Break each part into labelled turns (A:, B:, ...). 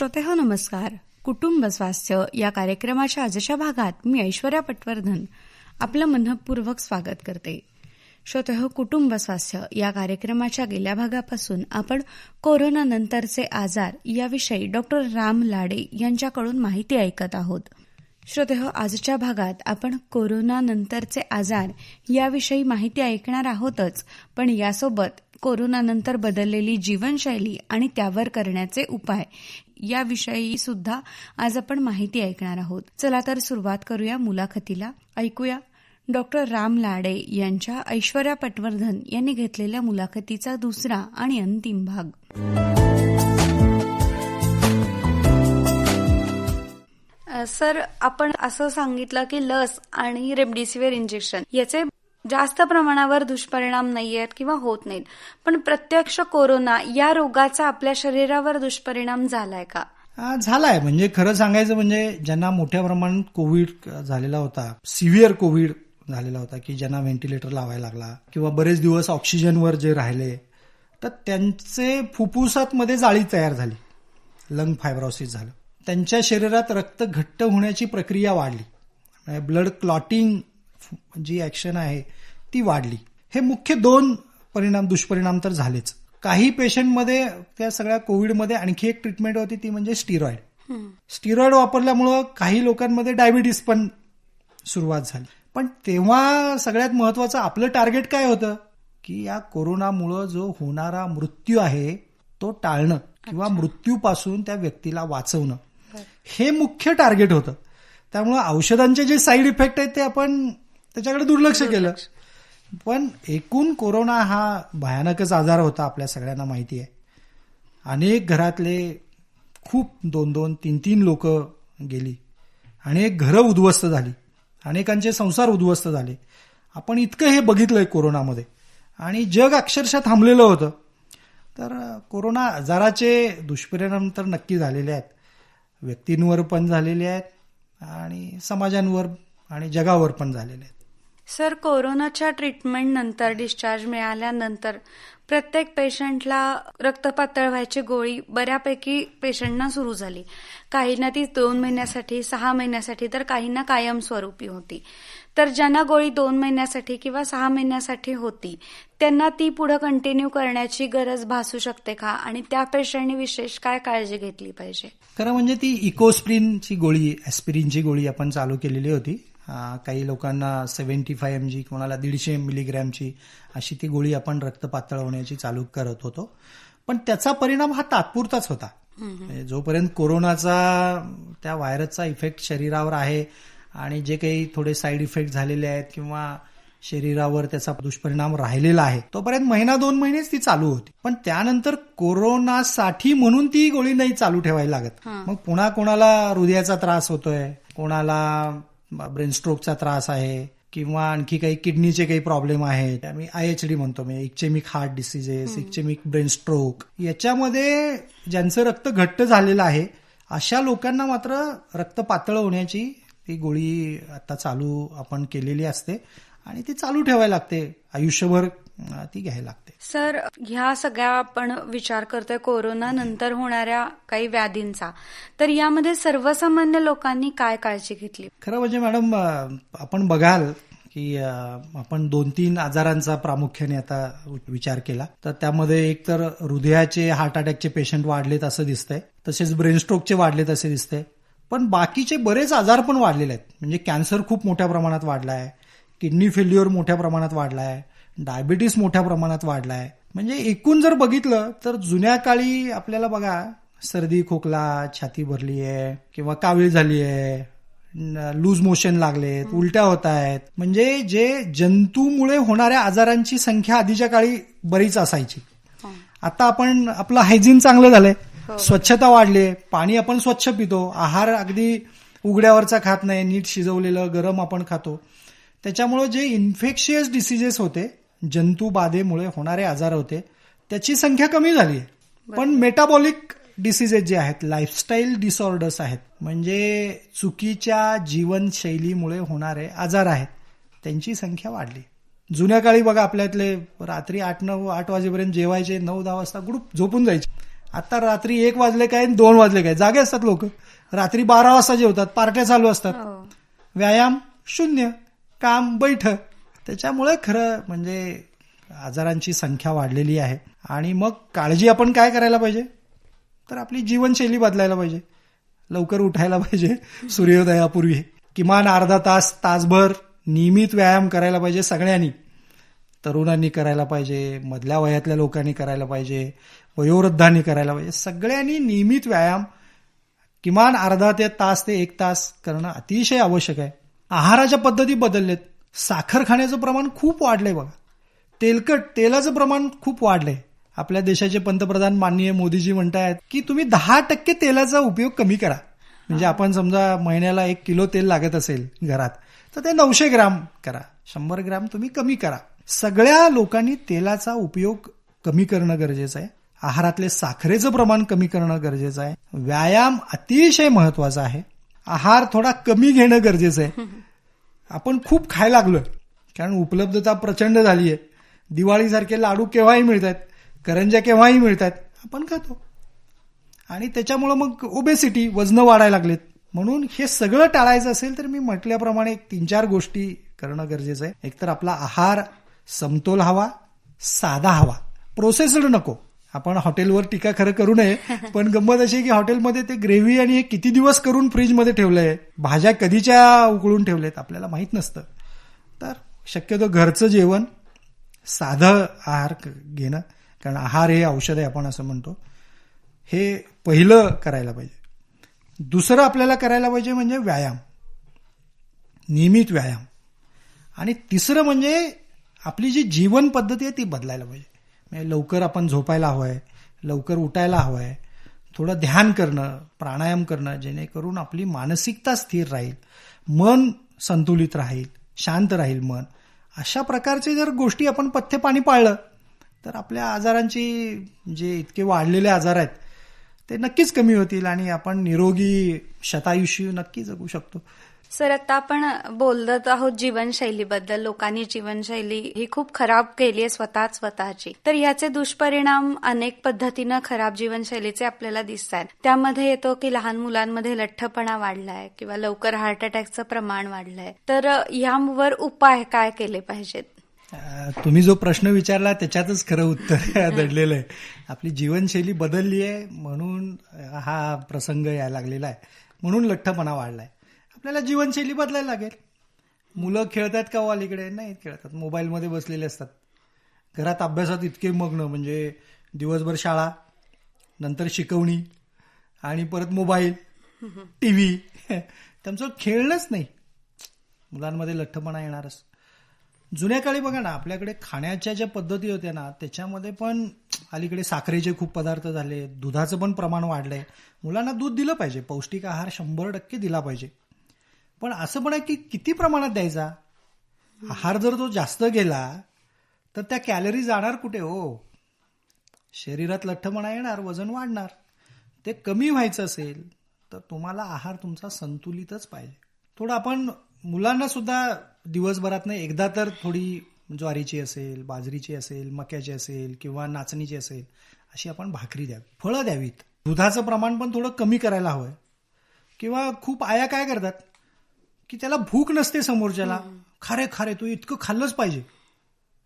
A: श्रोते हो नमस्कार. कुटुंब स्वास्थ्य या कार्यक्रमाच्या आजच्या भागात मी ऐश्वर्या पटवर्धन आपलं मनपूर्वक स्वागत करते. श्रोते हो कुटुंब स्वास्थ्य या कार्यक्रमाच्या गेल्या भागापासून आपण कोरोना नंतरचे आजार याविषयी डॉक्टर राम लाडे यांच्याकडून माहिती ऐकत आहोत. श्रोते हो आजच्या भागात आपण कोरोना नंतरचे आजार याविषयी माहिती ऐकणार आहोतच पण यासोबत कोरोनानंतर बदललेली जीवनशैली आणि त्यावर करण्याचे उपाय याविषयी सुद्धा आज आपण माहिती ऐकणार आहोत. चला तर सुरुवात करूया मुलाखतीला. ऐकूया. डॉक्टर राम लाडे यांच्या ऐश्वर्या पटवर्धन यांनी घेतलेल्या मुलाखतीचा दुसरा आणि अंतिम भाग. सर आपण असं सांगितलं की लस आणि रेमडेसिवीर इंजेक्शन याचे जास्त प्रमाणावर दुष्परिणाम नाही आहेत किंवा होत नाहीत. पण प्रत्यक्ष कोरोना या रोगाचा आपल्या शरीरावर दुष्परिणाम झालाय का?
B: झालाय. म्हणजे खरं सांगायचं म्हणजे ज्यांना मोठ्या प्रमाणात कोविड झालेला होता सिव्हिअर कोविड झालेला होता की ज्यांना व्हेंटिलेटर लावायला लागला किंवा बरेच दिवस ऑक्सिजनवर जे राहिले तर त्यांचे फुफ्फुसात मध्ये जाळी तयार झाली. लंग फायब्रॉसिस झालं. त्यांच्या शरीरात रक्त घट्ट होण्याची प्रक्रिया वाढली. म्हणजे ब्लड क्लॉटिंग जी ऍक्शन आहे ती वाढली. हे मुख्य दोन परिणाम दुष्परिणाम तर झालेच. काही पेशंटमध्ये त्या सगळ्या कोविडमध्ये आणखी एक ट्रीटमेंट होती ती म्हणजे स्टिरॉइड स्टिरॉइड वापरल्यामुळं काही लोकांमध्ये डायबिटीस पण सुरुवात झाली. पण तेव्हा सगळ्यात महत्वाचं आपलं टार्गेट काय होतं? की या कोरोनामुळं जो होणारा मृत्यू आहे तो टाळणं किंवा मृत्यूपासून त्या व्यक्तीला वाचवणं. हे मुख्य टार्गेट होतं. त्यामुळं औषधांचे जे साईड इफेक्ट आहेत ते आपण त्याच्याकडे दुर्लक्ष केलं. पण एकूण कोरोना हा भयानकच आजार होता आपल्या सगळ्यांना माहिती आहे. अनेक घरातले खूप दोन दोन तीन तीन लोक गेली. अनेक घरं उद्ध्वस्त झाली. अनेकांचे संसार उद्ध्वस्त झाले. आपण इतकं हे बघितलंय कोरोनामध्ये. आणि जग अक्षरशः थांबलेलं होतं. तर कोरोना आजाराचे दुष्परिणाम तर नक्की झालेले आहेत. व्यक्तींवर पण झालेले आहेत आणि समाजांवर आणि जगावर पण झालेले आहेत.
A: सर कोरोनाच्या ट्रीटमेंट नंतर डिस्चार्ज मिळाल्यानंतर प्रत्येक पेशंटला रक्त पातळ व्हायची गोळी बऱ्यापैकी पेशंटना सुरू झाली. काहींना ती दोन महिन्यासाठी सहा महिन्यासाठी तर काहींना कायमस्वरूपी होती. तर ज्यांना गोळी दोन महिन्यासाठी किंवा सहा महिन्यासाठी होती त्यांना ती पुढे कंटिन्यू करण्याची गरज भासू शकते का? आणि त्या पेशंटनी विशेष काय काळजी घेतली पाहिजे?
B: खरं म्हणजे ती इकोस्प्रिनची गोळी एस्पिरिनची गोळी आपण चालू केलेली होती. काही लोकांना सेव्हन्टी फाय एम जी कोणाला दीडशे मिलीग्रॅमची अशी ती गोळी आपण रक्त पातळ होण्याची चालू करत होतो. पण त्याचा परिणाम हा तात्पुरताच होता. जोपर्यंत कोरोनाचा त्या व्हायरसचा इफेक्ट शरीरावर आहे आणि जे काही थोडे साईड इफेक्ट झालेले आहेत किंवा शरीरावर त्याचा दुष्परिणाम राहिलेला आहे तोपर्यंत महिना दोन महिनेच ती चालू होती. पण त्यानंतर कोरोनासाठी म्हणून ती गोळी नाही चालू ठेवायला लागत. मग पुन्हा कोणाला हृदयाचा त्रास होतोय कोणाला ब्रेन स्ट्रोकचा त्रास आहे किंवा आणखी काही किडनीचे काही प्रॉब्लेम आहेत. आम्ही आय एच डी म्हणतो मी ischemic heart diseases ischemic brain stroke. याच्यामध्ये ज्यांचं रक्त घट्ट झालेलं आहे अशा लोकांना मात्र रक्त पातळ होण्याची ती गोळी आता चालू आपण केलेली असते आणि ती चालू ठेवायला लागते. आयुष्यभर ती घ्यायला लागते.
A: सर ह्या सगळ्या आपण विचार करतोय कोरोना नंतर होणाऱ्या काही व्याधींचा. तर यामध्ये सर्वसामान्य लोकांनी काय काळजी घेतली?
B: खरं म्हणजे मॅडम आपण बघाल की आपण दोन तीन आजारांचा प्रामुख्याने आता विचार केला. तर त्यामध्ये एक तर हृदयाचे हार्ट अटॅकचे पेशंट वाढलेत असं दिसतंय. तसेच ब्रेन स्ट्रोकचे वाढलेत असे दिसतंय. पण बाकीचे बरेच आजार पण वाढलेले आहेत. म्हणजे कॅन्सर खूप मोठ्या प्रमाणात वाढला आहे किडनी फेल्युअर मोठ्या प्रमाणात वाढला आहे डायबिटीस मोठ्या प्रमाणात वाढला आहे म्हणजे एकूण जर बघितलं तर जुन्या काळी आपल्याला बघा सर्दी खोकला छाती भरली आहे किंवा कावीळ झाली आहे लूज मोशन लागलेत उलट्या होत आहेत. म्हणजे जे जंतूमुळे होणाऱ्या आजारांची संख्या आधीच्या काळी बरीच असायची. आता आपण आपलं हायजीन चांगलं झालंय. स्वच्छता वाढली पाणी आपण स्वच्छ पितो. आहार अगदी उघड्यावरचा खात नाही नीट शिजवलेलं गरम आपण खातो. त्याच्यामुळे जे इन्फेक्शियस डिसिजेस होते जंतू बाधेमुळे होणारे आजार होते. त्याची संख्या कमी झाली पण मेटाबॉलिक डिसिजेस जे आहेत लाईफस्टाईल डिसऑर्डर्स आहेत म्हणजे चुकीच्या जीवनशैलीमुळे होणारे आजार आहेत त्यांची संख्या वाढली. जुन्या काळी बघा आपल्यातले रात्री आठ नऊ आठ वाजेपर्यंत जेवायचे नऊ दहा वाजता ग्रुप झोपून जायचे. आता रात्री एक वाजले काय आणि दोन वाजले काय? जागे असतात लोक. रात्री बारा वाजता जेवतात पार्ट्या चालू असतात.
A: हो.
B: व्यायाम शून्य काम बैठ त्याच्यामुळे खरं म्हणजे आजारांची संख्या वाढलेली आहे. आणि मग काळजी आपण काय करायला पाहिजे? तर आपली जीवनशैली बदलायला पाहिजे. लवकर उठायला पाहिजे सूर्योदयापूर्वी. किमान अर्धा तास तासभर नियमित व्यायाम करायला पाहिजे सगळ्यांनी. तरुणांनी करायला पाहिजे मधल्या वयातल्या लोकांनी करायला पाहिजे वयोवृद्धांनी करायला पाहिजे. सगळ्यांनी नियमित व्यायाम किमान अर्धा ते तास ते एक तास करणं अतिशय आवश्यक आहे. आहाराच्या पद्धती बदलल्यात साखर खाण्याचं प्रमाण खूप वाढलंय बघा. तेलकट तेलाचं प्रमाण खूप वाढलंय. आपल्या देशाचे पंतप्रधान माननीय मोदीजी म्हणतायत की तुम्ही दहा टक्के तेलाचा उपयोग कमी करा. म्हणजे आपण समजा महिन्याला एक किलो तेल लागत असेल घरात तर ते नऊशे ग्राम करा. शंभर ग्राम तुम्ही कमी करा. सगळ्या लोकांनी तेलाचा उपयोग कमी करणं गरजेचं आहे. आहारातले साखरेचं प्रमाण कमी करणं गरजेचं आहे. व्यायाम अतिशय महत्त्वाचा आहे. आहार थोडा कमी घेणं गरजेचं आहे. आपण खूप खायला लागलोय. कारण उपलब्धता प्रचंड झाली आहे दिवाळीसारखे लाडू केव्हाही मिळतात करंज्या केव्हाही मिळतात आपण खातो. आणि त्याच्यामुळं मग ओबेसिटी वजन वाढायला लागलेत. म्हणून हे सगळं टाळायचं असेल तर मी म्हटल्याप्रमाणे एक तीन चार गोष्टी करणं गरजेचं आहे. एकतर आपला आहार समतोल हवा साधा हवा. प्रोसेस्ड नको. आपण हॉटेलवर टीका खरं करू नये पण गंमत अशी की हॉटेलमध्ये ते ग्रेव्ही आणि हे किती दिवस करून फ्रीजमध्ये ठेवलंय भाज्या कधीच्या उकळून ठेवल्यात आपल्याला माहीत नसतं. तर शक्यतो घरचं जेवण साधं आहार घेणं कारण आहार हे औषध आहे आपण असं म्हणतो हे पहिलं करायला पाहिजे. दुसरं आपल्याला करायला पाहिजे म्हणजे व्यायाम. नियमित व्यायाम. आणि तिसरं म्हणजे आपली जी जीवन पद्धती आहे ती बदलायला पाहिजे. म्हणजे लवकर आपण झोपायला हवंय लवकर उठायला हवंय थोडं ध्यान करणं प्राणायाम करणं जेणेकरून आपली मानसिकता स्थिर राहील मन संतुलित राहील शांत राहील मन. अशा प्रकारचे जर गोष्टी आपण पथ्य पाणी पाळलं तर आपल्या आजारांची जे इतके वाढलेले आजार आहेत ते नक्कीच कमी होतील आणि आपण निरोगी शतायुष्य नक्की जगू शकतो.
A: सर आता आपण बोलत आहोत जीवनशैलीबद्दल. लोकांनी जीवनशैली ही खूप खराब केली आहे स्वतःच स्वतःची. तर याचे दुष्परिणाम अनेक पद्धतीनं खराब जीवनशैलीचे आपल्याला दिसतात त्यामध्ये येतो की लहान मुलांमध्ये लठ्ठपणा वाढलाय किंवा लवकर हार्ट अटॅकचं प्रमाण वाढलंय. तर यावर उपाय काय केले पाहिजेत?
B: तुम्ही जो प्रश्न विचारला त्याच्यातच खरं उत्तर दडलेलं आहे. आपली जीवनशैली बदलली आहे म्हणून हा प्रसंग यायला लागलेला आहे. म्हणून लठ्ठपणा वाढलाय. आपल्याला जीवनशैली बदलायला लागेल. मुलं खेळतात का हो अलीकडे नाही खेळतात. मोबाईलमध्ये बसलेले असतात. घरात अभ्यासात इतके मग्न म्हणजे दिवसभर शाळा नंतर शिकवणी आणि परत मोबाईल टी व्ही त्यांचं खेळणंच नाही. मुलांमध्ये लठ्ठपणा येणारच. जुन्या काळी बघा ना आपल्याकडे खाण्याच्या ज्या पद्धती होत्या ना त्याच्यामध्ये पण अलीकडे साखरेचे खूप पदार्थ झाले दुधाचं पण प्रमाण वाढलंय. मुलांना दूध दिलं पाहिजे. पौष्टिक आहार शंभर टक्के दिला पाहिजे. पण असं पण आहे की किती प्रमाणात द्यायचा? आहार जर तो जास्त गेला तर त्या कॅलरी जाणार कुठे हो? शरीरात लठ्ठपणा येणार वजन वाढणार. ते कमी व्हायचं असेल तर तुम्हाला आहार तुमचा संतुलितच पाहिजे. थोडं आपण मुलांना सुद्धा दिवसभरात एकदा तर थोडी ज्वारीची असेल बाजरीची असेल मक्याची असेल किंवा नाचणीची असेल अशी आपण भाकरी द्यावी. फळं द्यावीत. दुधाचं प्रमाण पण थोडं कमी करायला हवं किंवा खूप आया काय करतात? की त्याला भूक नसते समोरच्याला. खारे खारे तू इतकं खाल्लंच पाहिजे.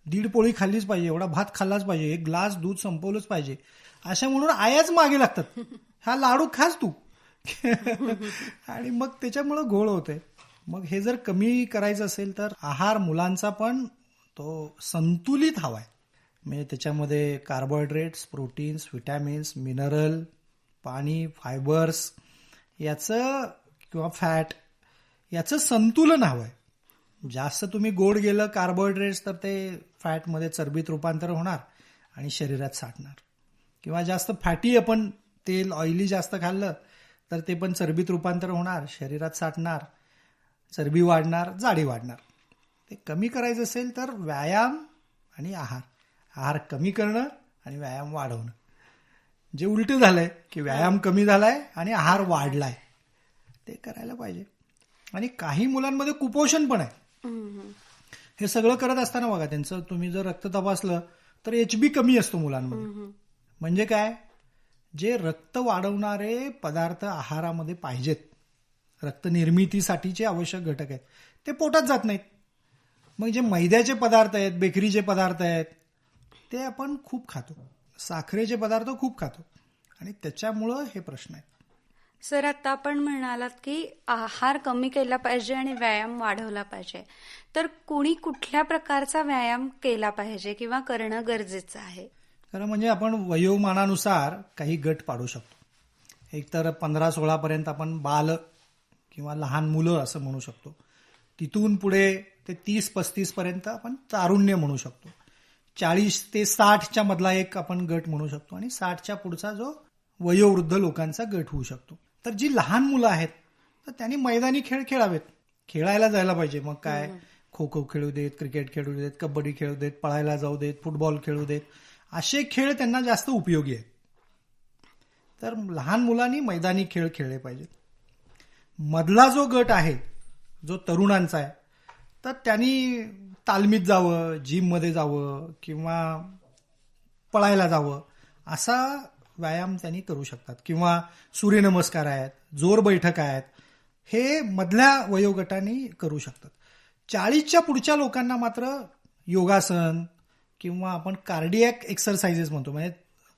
B: दीड पोळी खाल्लीच पाहिजे एवढा भात खाल्लाच पाहिजे एक ग्लास दूध संपवलंच पाहिजे. अशा म्हणून आयाच मागे लागतात. हा लाडू खास तू. आणि मग त्याच्यामुळं घोळ होते मग हे जर कमी करायचं असेल तर आहार मुलांचा पण तो संतुलित हवाय. म्हणजे त्याच्यामध्ये कार्बोहायड्रेट्स प्रोटीन्स विटॅमिन्स मिनरल पाणी फायबर्स याचं किंवा फॅट याचं संतुलन हवं आहे जास्त तुम्ही गोड गेलं कार्बोहायड्रेट्स तर ते फॅटमध्ये चरबीत रूपांतर होणार आणि शरीरात साठणार. किंवा जास्त फॅटी आपण तेल ऑइली जास्त खाल्लं तर ते पण चरबीत रूपांतर होणार शरीरात साठणार चरबी वाढणार जाडी वाढणार. ते कमी करायचं असेल तर व्यायाम आणि आहार. आहार कमी करणं आणि व्यायाम वाढवणं. जे उलट झालंय की व्यायाम कमी झालाय आणि आहार वाढलाय ते करायला पाहिजे. आणि काही मुलांमध्ये कुपोषण पण आहे. हे सगळं करत असताना बघा त्यांचं तुम्ही जर रक्त तपासलं तर एच बी कमी असतो मुलांमध्ये. म्हणजे काय? जे रक्त वाढवणारे पदार्थ आहारामध्ये पाहिजेत रक्त निर्मितीसाठीचे आवश्यक घटक आहेत ते पोटात जात नाहीत. मग जे मैद्याचे पदार्थ आहेत बेकरीचे पदार्थ आहेत ते आपण खूप खातो. साखरेचे पदार्थ खूप खातो. आणि त्याच्यामुळं हे प्रश्न आहेत.
A: सर आता आपण म्हणालात की आहार कमी केला पाहिजे आणि व्यायाम वाढवला पाहिजे. तर कोणी कुठल्या प्रकारचा व्यायाम केला पाहिजे किंवा करणं गरजेचं आहे?
B: खरं म्हणजे आपण वयोमानानुसार काही गट पाडू शकतो. एक तर पंधरा सोळा पर्यंत आपण बाल किंवा लहान मुलं असं म्हणू शकतो. तिथून पुढे ते तीस पस्तीस पर्यंत आपण तारुण्य म्हणू शकतो. चाळीस ते साठच्या मधला एक आपण गट म्हणू शकतो आणि साठच्या पुढचा जो वयोवृद्ध लोकांचा गट होऊ शकतो. तर जी लहान मुलं आहेत तर त्यांनी मैदानी खेळ खेळावेत. खेळायला जायला पाहिजे. मग काय? खो खो खेळू देत क्रिकेट खेळू देत कबड्डी खेळू देत पळायला जाऊ देत फुटबॉल खेळू देत असे खेळ त्यांना जास्त उपयोगी आहेत. तर लहान मुलांनी मैदानी खेळ खेळले पाहिजेत. मधला जो गट आहे जो तरुणांचा आहे तर त्यांनी तालमीत जावं जिममध्ये जावं किंवा पळायला जावं असा व्यायाम त्यांनी करू शकतात. किंवा सूर्यनमस्कार आहेत जोर बैठक आहेत हे मधल्या वयोगटाने करू शकतात. चाळीसच्या पुढच्या लोकांना मात्र योगासन किंवा आपण कार्डियक एक्सरसाइजेस म्हणतो म्हणजे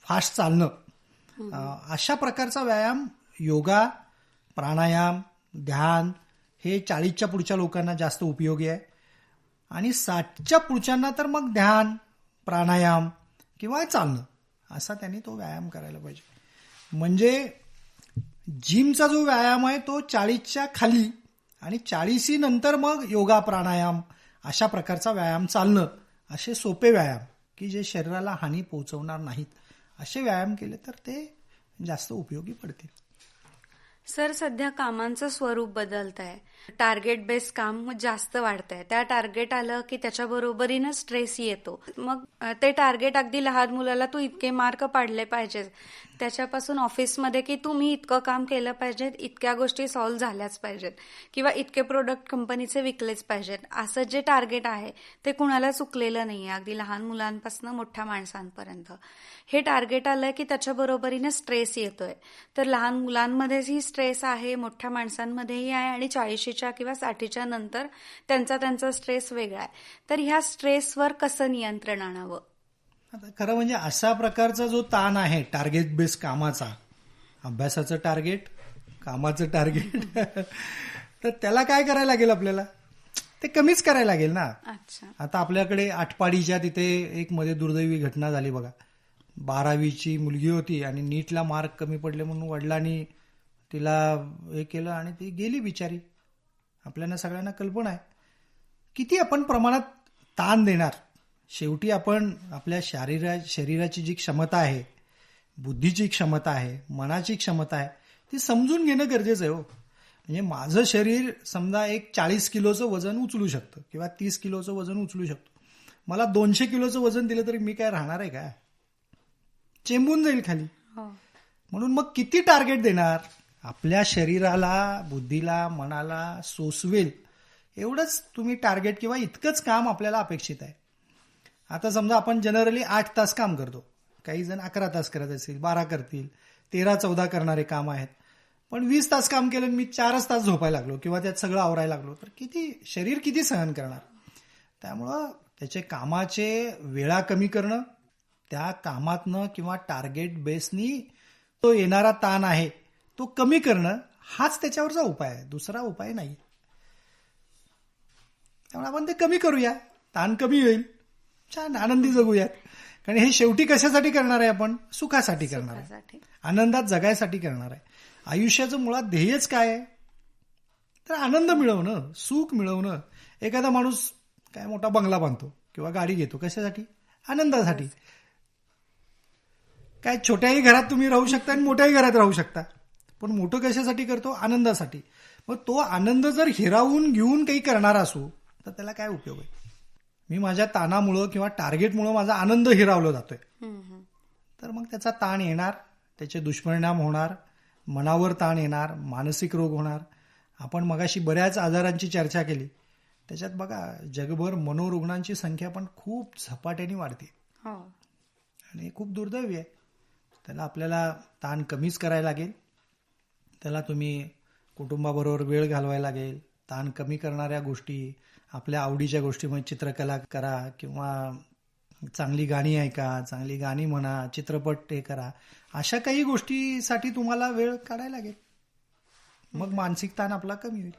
B: फास्ट चालणं अशा प्रकारचा व्यायाम योगा प्राणायाम ध्यान हे चाळीसच्या पुढच्या लोकांना जास्त उपयोगी आहे. आणि साठच्या पुढच्यांना तर मग ध्यान प्राणायाम किंवा चालणं. असा त्यांनी तो व्यायाम करायला पाहिजे. म्हणजे जिमचा जो व्यायाम आहे तो चाळीसच्या खाली आणि चाळीसी नंतर मग योगा प्राणायाम अशा प्रकारचा व्यायाम चालणं असे सोपे व्यायाम की जे शरीराला हानी पोहोचवणार नाहीत. असे व्यायाम केले तर ते जास्त उपयोगी पडतील.
A: सर सध्या कामांचं स्वरूप बदलत आहे टार्गेट बेस्ड काम जास्त वाढत आहे त्या टार्गेट आलं की त्याच्या बरोबरीनं स्ट्रेस येतो. मग ते टार्गेट अगदी लहान मुलाला तू इतके मार्क पाडले पाहिजे त्याच्यापासून ऑफिसमध्ये की तुम्ही इतकं काम केलं पाहिजे इतक्या गोष्टी सॉल्व्ह झाल्याच पाहिजेत. किंवा इतके प्रोडक्ट कंपनीचे विकलेच पाहिजेत. असं जे टार्गेट आहे ते कुणाला चुकलेलं नाहीये. अगदी लहान मुलांपासून मोठ्या माणसांपर्यंत. हे टार्गेट आलंय की त्याच्या बरोबरीने स्ट्रेस येतोय. तर लहान मुलांमध्येही स्ट्रेस आहे मोठ्या माणसांमध्येही आहे आणि चाळीशीच्या किंवा साठीच्या नंतर त्यांचा त्यांचा स्ट्रेस वेगळा आहे. तर ह्या स्ट्रेसवर कसं नियंत्रण आणावं?
B: आता खरं म्हणजे अशा प्रकारचा जो ताण आहे टार्गेट बेस कामाचा अभ्यासाचं टार्गेट कामाचं टार्गेट तर त्याला काय करायला लागेल आपल्याला? ते कमीच करायला लागेल ना.
A: अच्छा.
B: आता आपल्याकडे आटपाडीच्या तिथे एक मध्ये दुर्दैवी घटना झाली बघा. बारावीची मुलगी होती आणि नीटला मार्क कमी पडले म्हणून वडिलांनी तिला हे केलं आणि ती गेली बिचारी. आपल्याला सगळ्यांना कल्पना आहे. किती आपण प्रमाणात ताण देणार? शेवटी आपण आपल्या शारीरा शरीराची जी क्षमता आहे बुद्धीची क्षमता आहे मनाची क्षमता आहे ती समजून घेणं गरजेचं आहे हो. म्हणजे माझं शरीर समजा एक चाळीस किलोचं वजन उचलू शकतं किंवा तीस किलोचं वजन उचलू शकतो. मला दोनशे किलोचं वजन दिलं तरी मी काय राहणार आहे का चेंबून जाईल खाली.
A: हो.
B: म्हणून मग किती टार्गेट देणार? आपल्या शरीराला बुद्धीला मनाला सोसवेल. एवढंच तुम्ही टार्गेट किंवा इतकंच काम आपल्याला अपेक्षित आहे. आता समजा आपण जनरली आठ तास काम करतो. काही जण अकरा तास करत असतील बारा करतील तेरा चौदा करणारे काम आहेत. पण वीस तास काम केलं मी चारच तास झोपायला लागलो किंवा त्यात सगळं आवरायला लागलो तर किती शरीर किती सहन करणार? त्यामुळं त्याचे कामाचे वेळा कमी करणं त्या कामातनं किंवा टार्गेट बेसनी तो येणारा ताण आहे तो कमी करणं हाच त्याच्यावरचा उपाय आहे. दुसरा उपाय नाही. त्यामुळे आपण ते कमी करूया. ताण कमी होईल. छान आनंदी जगूयात. कारण हे शेवटी कशासाठी करणार आहे आपण? सुखासाठी करणार आहे. आनंदात जगायसाठी करणार आहे. आयुष्याचं मुळात ध्येयच काय आहे? तर आनंद मिळवणं सुख मिळवणं. एखादा माणूस काय मोठा बंगला बांधतो किंवा गाडी घेतो कशासाठी? आनंदासाठी. काय छोट्याही घरात तुम्ही राहू शकता आणि मोठ्याही घरात राहू शकता. पण मोठं कशासाठी करतो? आनंदासाठी. मग तो आनंद जर हिरावून घेऊन काही करणारा असो तर त्याला काय उपयोग आहे? मी माझ्या ताणामुळं किंवा टार्गेटमुळं माझा आनंद हिरावला जातोय. तर मग त्याचा ताण येणार त्याचे दुष्परिणाम होणार मनावर ताण येणार मानसिक रोग होणार. आपण मगाशी बऱ्याच आजारांची चर्चा केली. त्याच्यात बघा जगभर मनोरुग्णांची संख्या पण खूप झपाट्याने वाढते.
A: हो.
B: आणि खूप दुर्दैवी आहे. त्याला आपल्याला ताण कमीच करायला लागेल. त्याला तुम्ही कुटुंबाबरोबर वेळ घालवायला लागेल. ताण कमी करणाऱ्या गोष्टी आपल्या आवडीच्या गोष्टी म्हणजे चित्रकला करा किंवा चांगली गाणी ऐका चांगली गाणी म्हणा चित्रपट हे करा अशा काही गोष्टीसाठी तुम्हाला वेळ काढायला लागेल. मग मानसिक ताण आपला कमी होईल.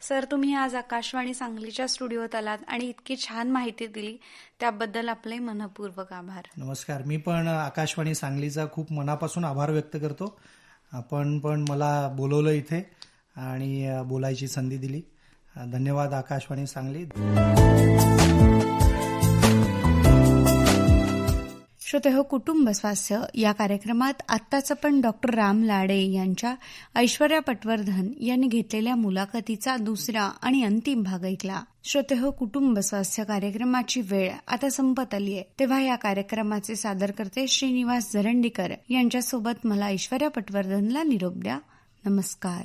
A: सर तुम्ही आज आकाशवाणी सांगलीच्या स्टुडिओत आलात आणि इतकी छान माहिती दिली. त्याबद्दल आपले मनपूर्वक आभार.
B: नमस्कार. मी पण आकाशवाणी सांगलीचा खूप मनापासून आभार व्यक्त करतो. आपण पण मला बोलवलं इथे. आणि बोलायची संधी दिली. धन्यवाद आकाशवाणी सांगली.
A: श्रोते हो कुटुंब स्वास्थ्य या कार्यक्रमात आत्ताच पण डॉक्टर राम लाडे यांच्या ऐश्वर्या पटवर्धन यांनी घेतलेल्या मुलाखतीचा दुसरा आणि अंतिम भाग ऐकला. श्रोते हो कुटुंब स्वास्थ्य कार्यक्रमाची वेळ आता संपत आली आहे. तेव्हा या कार्यक्रमाचे सादरकर्ते श्रीनिवास जरंडीकर यांच्यासोबत मला ऐश्वर्या पटवर्धनला निरोप द्या. नमस्कार.